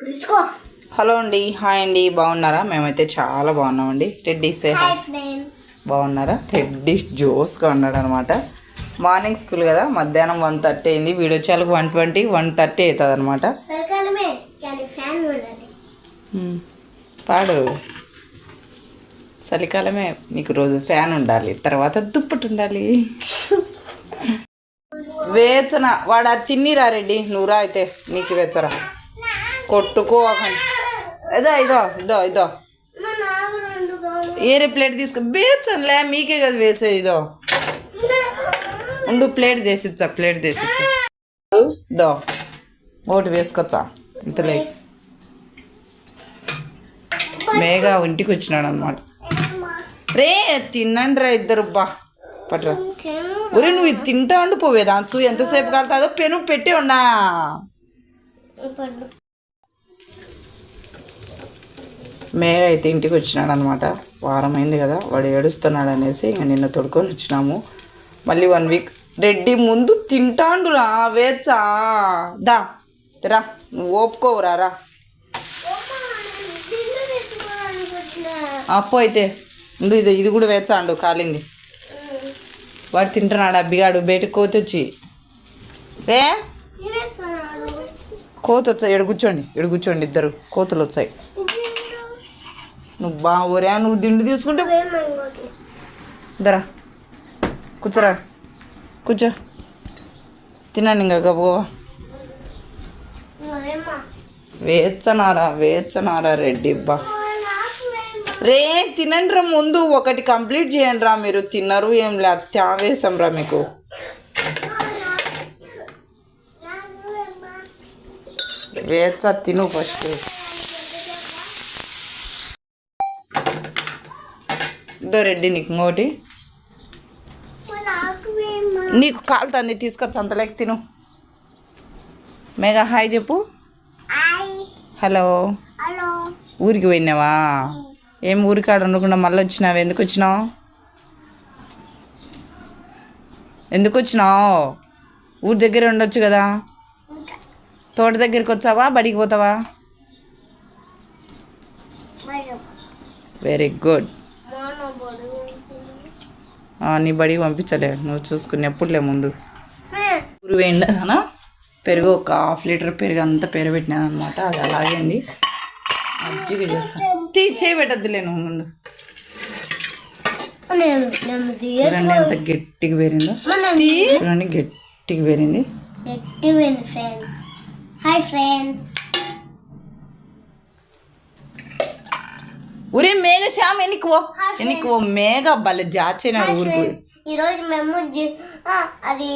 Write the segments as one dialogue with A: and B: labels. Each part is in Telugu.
A: హలో అండి హాయ్ అండి బాగున్నారా? మేమైతే చాలా బాగున్నామండి. టెడ్డీ సే
B: హాయ్ ఫ్రెండ్స్
A: బాగున్నారా? టెడ్డీ జోస్గా ఉన్నాడు అనమాట మార్నింగ్ స్కూల్ కదా మధ్యాహ్నం వన్ థర్టీ అయింది. వీడియో వచ్చేలకు వన్ ట్వంటీ వన్ థర్టీ అవుతుంది అనమాట పాడు. చలికాలమే మీకు రోజు ఫ్యాన్ ఉండాలి. తర్వాత దుప్పటి ఉండాలి. వేచన వాడు అది తిన్నిరా రెడ్డి? నువ్వురా అయితే నీకు వేచరా కొట్టుకో ఇదో ఇదో ఇదో ఇదో. ఏరే ప్లేట్ తీసుకో? వేచనులే మీకే కదా వేసేది ఇదో. ఉండు ప్లేట్ తీసిచ్చా ప్లేట్ తీసిచ్చా దో ఒకటి వేసుకొచ్చా ఇంతలే. మేఘా ఇంటికి వచ్చినాడు అనమాట రే తినండి రా ఇద్దరు బా. పట్రా. ఒరే నువ్వు ఇది తింటా ఉండి పోవే దాన్సు ఎంతసేపు కాలుతుందో పెను పెట్టి ఉన్నా మే అయితే ఇంటికి వచ్చినాడు అనమాట వారం అయింది కదా వాడు ఏడుస్తున్నాడు అనేసి ఇంకా నిన్న తొడుకొని వచ్చినాము. మళ్ళీ వన్ వీక్. రెడ్డి ముందు తింటాండు రా వేచా. దా రా నువ్వు ఓపుకోవురా రా. అప్పు అయితే ఉండు ఇది ఇది కూడా వేచాండు కాలింది. వాడు తింటున్నాడు అబ్బిగాడు బయటకు కోతి వచ్చి రే కోత వచ్చాయి ఎడు కూర్చోండి ఎడు కూర్చోండి ఇద్దరు కోతులు వచ్చాయి. నువ్వు? బా ఒరే నువ్వు దిండు తీసుకుంటే దరా. కూర్చోరా. కూర్చో. తినండి ఇంకా గబగబా వేచనారా వేచనారా రెడ్డి బా రే తినండి రా ముందు. ఒకటి కంప్లీట్ చేయండి రా మీరు. తిన్నారు ఏం లే త్యావేశం రా మీకు. వేచ తిను ఫస్ట్. ఇదో రెడ్డి నీకు ఇంకోటి నీకు కాలుతుంది తీసుకొచ్చి అంతలేక తిను. మేఘా హాయ్ చెప్పు. హలో.
B: హలో
A: ఊరికి పోయినావా? ఏం ఊరికాడ ఉండకుండా మళ్ళీ వచ్చినావు? ఎందుకు వచ్చినావు? ఎందుకు వచ్చినావు? ఊరి దగ్గర ఉండొచ్చు కదా. తోట దగ్గరికి వచ్చావా? బడికి పోతావా? వెరీ గుడ్ నీ బడికి పంపించలే. నువ్వు చూసుకుని ఎప్పుడులే ముందు. ఊరు వేయండి పెరుగు ఒక హాఫ్ లీటర్ పెరుగు అంతా పెరుగు పెట్టినాను అనమాట అది అలాగే అండి మజ్జిగ చేస్తాను తీ చేయబెట్టద్దులే నువ్వు ముందు. చూడండి ఎంత గట్టిగా పేరిందో. చూడండి గట్టిగా పేరింది.
B: ఫ్రెండ్స్ హాయ్ ఫ్రెండ్స్
A: ఊరే మేఘ శ్యామ్ ఎన్నికో ఎన్నికో మేఘ భలే జాచినాడు ఊరికి.
B: ఈరోజు మేము అది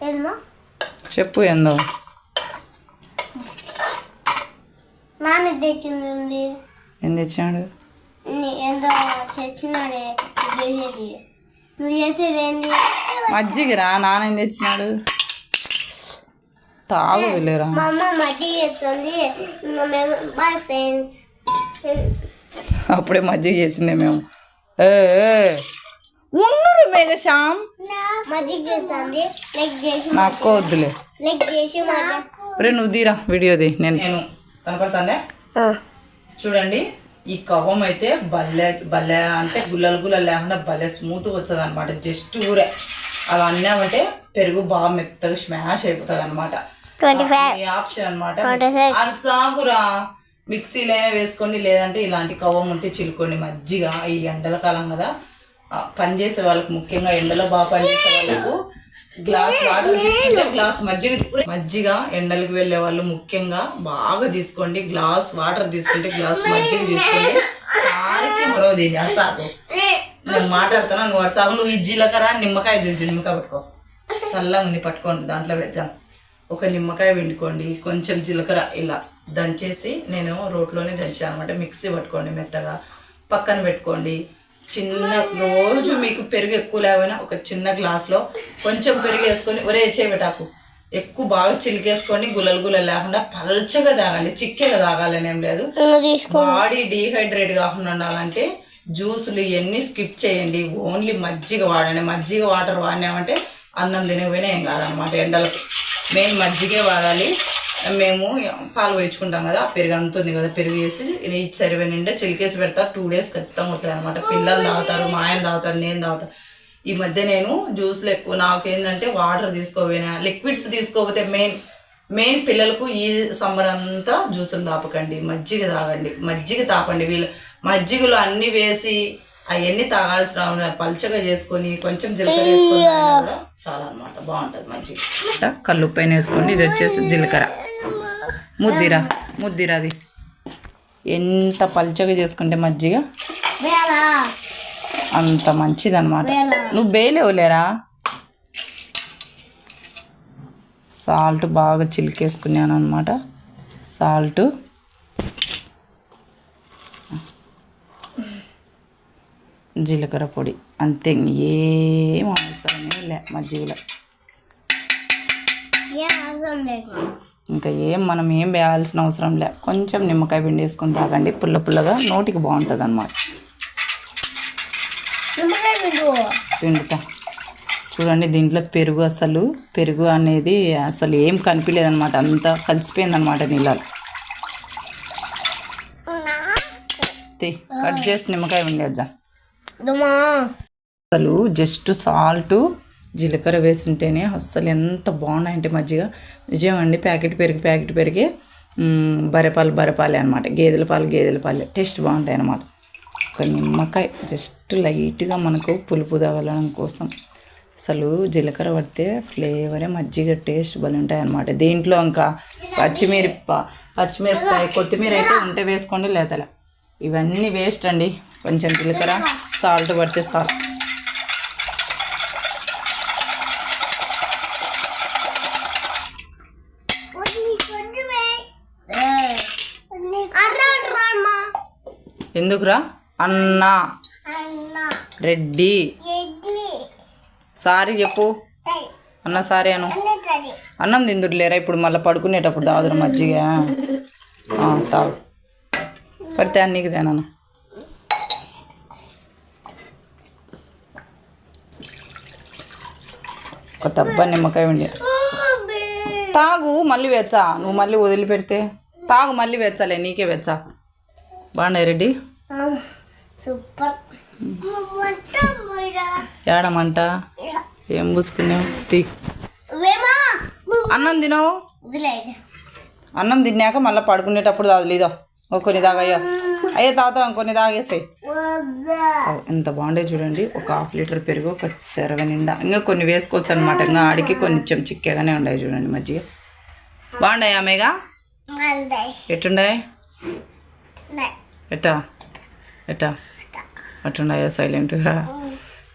B: ఏందో?
A: చెప్పు ఏందో.
B: నాన్న తెచ్చింది ఉంది.
A: ఏం తెచ్చాడు?
B: ఏందో తెచ్చినాడే చేసేది. నువ్వు చేసేది ఏంది?
A: మజ్జిగరా నాన్న ఏం తెచ్చినాడు? తాగులేరా
B: మా అమ్మ మజ్జిగ చేస్తుంది బాయ్ ఫ్రెండ్స్
A: అప్పుడే మజ్జిగ చేసిందే మేము. ఏ. ఉన్నరు మేఘ శ్యామ్
B: మజ్జిగ చేస్తుంది. లెగ్ చేసి
A: నాకు వద్దులే. రే నువ్వు తీరా వీడియోది నేను నేను కనపడుతుందే? చూడండి ఈ కవ్వం అయితే భలే భలే అంటే గుల్లలు గుల్లలు లేకుండా భలే స్మూత్గా వచ్చతుంది అనమాట జస్ట్ ఊరే. అలా అన్నామంటే పెరుగు బాగా మెత్తగా స్మాష్ అయిపోతుంది అనమాట ఆప్షన్ అనమాట
B: Twenty
A: సాగురా మిక్సీలైనా వేసుకోండి లేదంటే ఇలాంటి కవ్వం ఉంటే చిలుకోండి. మజ్జిగ ఈ ఎండల కాలం కదా పనిచేసే వాళ్ళకి ముఖ్యంగా ఎండలో బాగా పనిచేసే వాళ్ళకు గ్లాస్ వాటర్ తీసుకుంటే గ్లాస్ మజ్జిగ మజ్జిగ ఎండలకు వెళ్ళే వాళ్ళు ముఖ్యంగా బాగా తీసుకోండి. గ్లాస్ వాటర్ తీసుకుంటే గ్లాస్ మజ్జిగ తీసుకోండి సారికి మరోది అడసాకు నేను మాట్లాడుతున్నా నువ్వు అడసాకు నువ్వు ఈ జీలకర్ర నిమ్మకాయ చూసి నిమ్మకాయ పట్టుకో. చల్లగా ఉంది పట్టుకోండి దాంట్లో వేద్దాం. ఒక నిమ్మకాయ పిండుకోండి కొంచెం జీలకర్ర ఇలా దంచేసి నేను రోట్లోనే దంచాను అనమాట. మిక్సీ పట్టుకోండి మెత్తగా. పక్కన పెట్టుకోండి. చిన్న రోజు మీకు పెరుగు ఎక్కువ లేకపోయినా ఒక చిన్న గ్లాస్లో కొంచెం పెరుగు వేసుకొని ఒరే చేయబెట్టాకు ఎక్కువ బాగా చిలికేసుకొని గుల్లలు గుల్లలు లేకుండా పల్చగా తాగండి. చిక్కేగా తాగాలని ఏం లేదు. బాడీ డీహైడ్రేట్ కాకుండా ఉండాలంటే జ్యూసులు ఇవన్నీ స్కిప్ చేయండి. ఓన్లీ మజ్జిగ వాడండి. మజ్జిగ వాటర్ వాడినామంటే అన్నం తినకపోయినా ఏం కాదనమాట ఎండలకు. మెయిన్ మజ్జిగే వాడాలి. మేము పాలు వేయించుకుంటాం కదా ఆ పెరుగు అంత ఉంది కదా పెరుగు వేసి నేను చెరువు నిండా చిలికేసి పెడతా. టూ డేస్ ఖచ్చితంగా వచ్చాయి అనమాట పిల్లలు తాగుతారు మా ఆయన తాగుతారు నేను తాగుతాను. ఈ మధ్య నేను జ్యూస్లు ఎక్కువ నాకేంటంటే వాటర్ తీసుకోపోయినా లిక్విడ్స్ తీసుకోకపోతే మెయిన్ మెయిన్ పిల్లలకు ఈ సమ్మర్ అంతా జ్యూసులు తాపకండి మజ్జిగ తాగండి మజ్జిగ తాపండి. వీళ్ళు మజ్జిగలో అన్నీ వేసి అవన్నీ తాగాల్సిన పల్చగా చేసుకొని కొంచెం జీలకర్ర వేసుకొని చాలా అనమాట బాగుంటుంది మజ్జిగ కల్లుప్పైన వేసుకోండి ఇది వచ్చేసి జీలకర్ర. ముద్దిరా ముద్దిరా అది. ఎంత పల్చగా చేసుకుంటే మజ్జిగ? అంత మంచిదన్నమాట. నువ్వు బేలేవులేరా సాల్ట్ బాగా చిలికేసుకున్నాను అనమాట సాల్ట్. జీలకర్ర పొడి. అంతే ఏం అవసరమే లే మజ్జిగలో ఇంకా ఏం మనం ఏం వేయాల్సిన అవసరం లే. కొంచెం నిమ్మకాయ పిండి వేసుకొని తాగండి. పుల్ల పుల్లగా నోటికి బాగుంటుంది అనమాట
B: పిండు
A: పిండుతా. చూడండి దీంట్లో పెరుగు అసలు పెరుగు అనేది అసలు ఏం కనిపించలేదన్నమాట అంతా కలిసిపోయిందన్నమాట నీళ్ళలో. కట్ చేసి నిమ్మకాయ
B: దుమా
A: అసలు జస్ట్ సాల్ట్ జీలకర్ర వేసుంటేనే అస్సలు ఎంత బాగున్నాయంటే మజ్జిగ. నిజమండి ప్యాకెట్ పెరిగి ప్యాకెట్ పెరిగి బరపాలు బరపాలే అనమాట గేదెల పాలు గేదెల పాలే. టేస్ట్ బాగుంటాయి అనమాట ఒక నిమ్మకాయ జస్ట్ లైట్గా మనకు పులుపు తగలడం కోసం. అసలు జీలకర్ర పడితే ఫ్లేవరే మజ్జిగ టేస్ట్ భలే ఉంటాయి అనమాట దీంట్లో ఇంకా పచ్చిమిరప పచ్చిమిరపకాయ కొత్తిమీర అయితే ఉంటే వేసుకోండి లేతలే. ఇవన్నీ వేస్ట్ అండి. కొంచెం జీలకర్ర. సాల్ట్ పడితే సాల్ట్. ఎందుకురా? అన్నా. రెడ్డి. సారీ చెప్పు. అన్న సారీ అను. అన్నం తిందురులేరా? ఇప్పుడు మళ్ళీ పడుకునేటప్పుడు తాగుదురు మజ్జిగ. తాగు. పడితే అన్నీకి తేనన్న ఒక దబ్బ నిమ్మకాయ ఉండి తాగు మళ్ళీ వెచ్చా నువ్వు మళ్ళీ వదిలిపెడితే. తాగు మళ్ళీ వెచ్చాలే నీకే వెచ్చా బాగున్నాయి రెడ్డి?
B: సూపర్.
A: ఏడమంట? ఏం పూసుకున్నావు? తీ. అన్నం తినవు? అన్నం తిన్నాక మళ్ళీ పడుకునేటప్పుడు తాగలేదో ఓ కొన్ని తాగయ్యో. అయ్యే తాగుతాం కొన్ని తాగేసాయి. ఎంత బాగుండే చూడండి. ఒక హాఫ్ లీటర్ పెరుగు ఒక చెరవ నిండా. ఇంకా కొన్ని వేసుకోవచ్చు అనమాట ఇంకా ఆడికి కొంచెం చిక్కగానే ఉన్నాయి చూడండి మజ్జిగ. బాగున్నాయి ఆమెగా ఎట్టుండాయి? ఎట్టా? ఎట్టా? అట్టుండాయో సైలెంట్గా?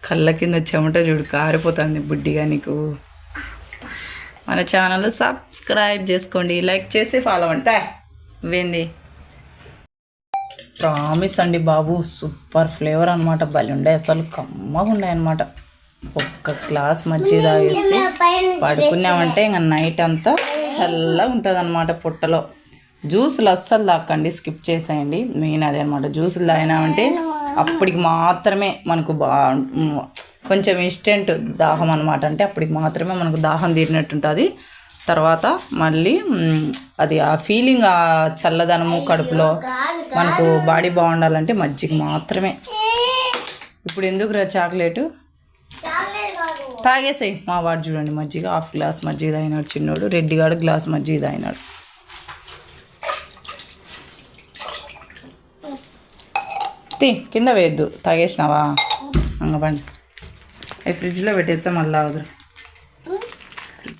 A: కళ్ళ కింద చెమట చూడు కారిపోతుంది బుడ్డిగా నీకు. మన ఛానల్ సబ్స్క్రైబ్ చేసుకోండి లైక్ చేసి ఫాలో అంటే ఇవేంది ప్రామిస్ అండి బాబు. సూపర్ ఫ్లేవర్ అనమాట భలే ఉండే. అసలు కమ్మగా ఉన్నాయి అనమాట ఒక్క గ్లాస్ మజ్జిగ తాగేసి పడుకున్నామంటే ఇంకా నైట్ అంతా చల్లగా ఉంటుంది అనమాట పుట్టలో. జ్యూసులు అస్సలు తాకండి. స్కిప్ చేసేయండి. మెయిన్ అదే అనమాట జ్యూసులు తాగినామంటే అప్పటికి మాత్రమే మనకు బా కొంచెం ఇన్స్టెంట్ దాహం అనమాట అంటే అప్పటికి మాత్రమే మనకు దాహం తీరినట్టు ఉంటుంది తర్వాత మళ్ళీ అది ఆ ఫీలింగ్ ఆ చల్లదనము కడుపులో మనకు బాడీ బాగుండాలంటే మజ్జిగ మాత్రమే. ఇప్పుడు ఎందుకురా చాక్లెట్? తాగేసాయి. మా వాడు చూడండి మజ్జిగ హాఫ్ గ్లాస్ మజ్జిగ తాగినాడు చిన్నోడు రెడ్డిగాడు గ్లాస్ మజ్జిగ తాగినాడు. తీ కింద వేయద్దు. తాగేసినావా? అంగబండి అవి ఫ్రిడ్జ్లో పెట్టేచ్చా మళ్ళీ ఆగుదురు